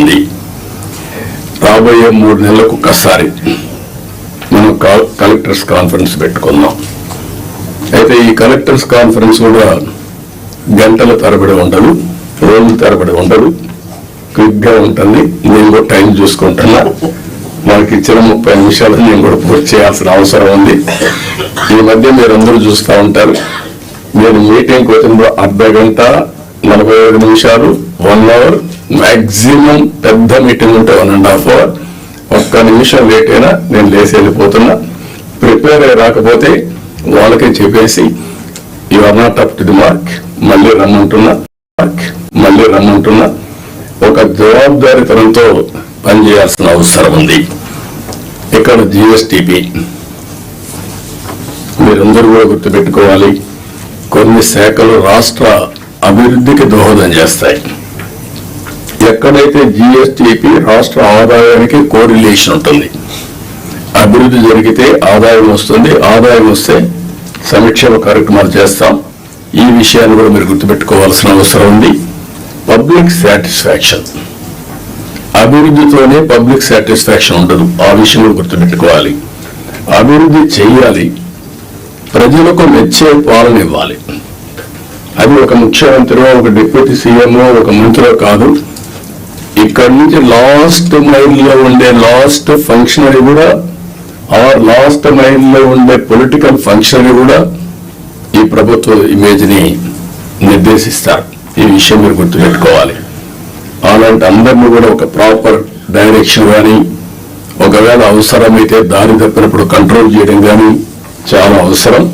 ఉంది. రాబోయే మూడు నెలలకు ఒక్కసారి మనం కలెక్టర్స్ కాన్ఫరెన్స్ పెట్టుకుందాం. అయితే ఈ కలెక్టర్స్ కాన్ఫరెన్స్ కూడా గంటల తరబడి ఉండదు రోజుల తరబడి ఉండదు. క్విక్గా ఉంటుంది. నేను కూడా టైం చూసుకుంటున్నా. మనకి ఇచ్చిన ముప్పై నిమిషాలు నేను కూడా పూర్తి చేయాల్సిన అవసరం ఉంది. ఈ మధ్య మీరందరూ చూస్తూ ఉంటారు. నేను మీటింగ్ వచ్చినప్పుడు అర్ధ గంట నలభై ఐదు నిమిషాలు వన్ అవర్ మ్యాక్సిమం పెద్ద మీటింగ్ ఉంటే వన్ అండ్ హాఫ్ అవర్ ఒక్క నిమిషం లేట్ అయినా నేను లేచి వెళ్ళిపోతున్నా. ప్రిపేర్ అయ్యి రాకపోతే వాళ్ళకి చెప్పేసి you are not up to the mark మళ్ళీ రమ్మంటున్నా. మార్క్ మళ్ళీ రమ్మంటున్నా. ఒక జవాబుదారితనంతో పనిచేయాల్సిన అవసరం ఉంది. ఇక్కడ జిఎస్టిపి మీరందరూ కూడా గుర్తుపెట్టుకోవాలి. కొన్ని శాఖలు రాష్ట్ర అభివృద్ధికి దోహదం చేస్తాయి. ఎక్కడైతే జిఎస్టిపి రాష్ట్ర ఆదాయానికి కోరిలేషన్ ఉంటుంది అభివృద్ధి జరిగితే ఆదాయం వస్తుంది ఆదాయం వస్తే సంక్షేమ కార్యక్రమాలు చేస్తాం. ఈ విషయాన్ని కూడా మీరు గుర్తుపెట్టుకోవాల్సిన అవసరం ఉంది. పబ్లిక్ సాటిస్ఫాక్షన్ అభివృద్ధితోనే పబ్లిక్ సాటిస్ఫాక్షన్ ఉండదు. ఆ విషయం కూడా గుర్తుపెట్టుకోవాలి. అభివృద్ధి చేయాలి. ప్రజలకు మెచ్చే పాలన ఇవ్వాలి. అది ఒక ముఖ్యమంత్రి ఒక డిప్యూటీ సీఎంఓ ఒక మంత్రిలో కాదు. ఇక్కడి నుంచి లాస్ట్ మైల్లో ఉండే లాస్ట్ ఫంక్షనరీ కూడా ఆర్ లాస్ట్ మైల్లో ఉండే పొలిటికల్ ఫంక్షనరీ కూడా ఈ ప్రభుత్వ ఇమేజ్ని నిర్దేశిస్తారు. ఈ విషయం మీరు గుర్తుపెట్టుకోవాలి. అలాంటి అందరినీ కూడా ఒక ప్రాపర్ డైరెక్షన్ కానీ ఒకవేళ అవసరమైతే దారి తప్పినప్పుడు కంట్రోల్ చేయడం కానీ చాలా అవసరం.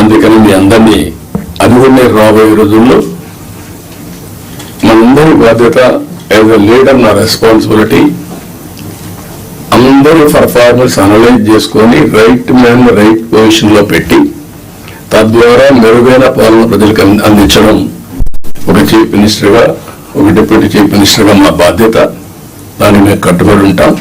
అందుకని మీ అందరినీ అది కూడా రాబోయే రోజుల్లో మనందరి బాధ్యత యాజ్ అ లీడర్ నా రెస్పాన్సిబిలిటీ అందరి పర్ఫార్మెన్స్ అనలైజ్ చేసుకొని రైట్ మ్యాన్ రైట్ పొజిషన్లో పెట్టి తద్వారా మెరుగైన పాలన ప్రజలకు అందించడం. ఒక చీఫ్ మినిస్టర్గా ఒక డిప్యూటీ చీఫ్ మినిస్టర్గా మా బాధ్యత. దాన్ని మేము కట్టుబడి ఉంటాం.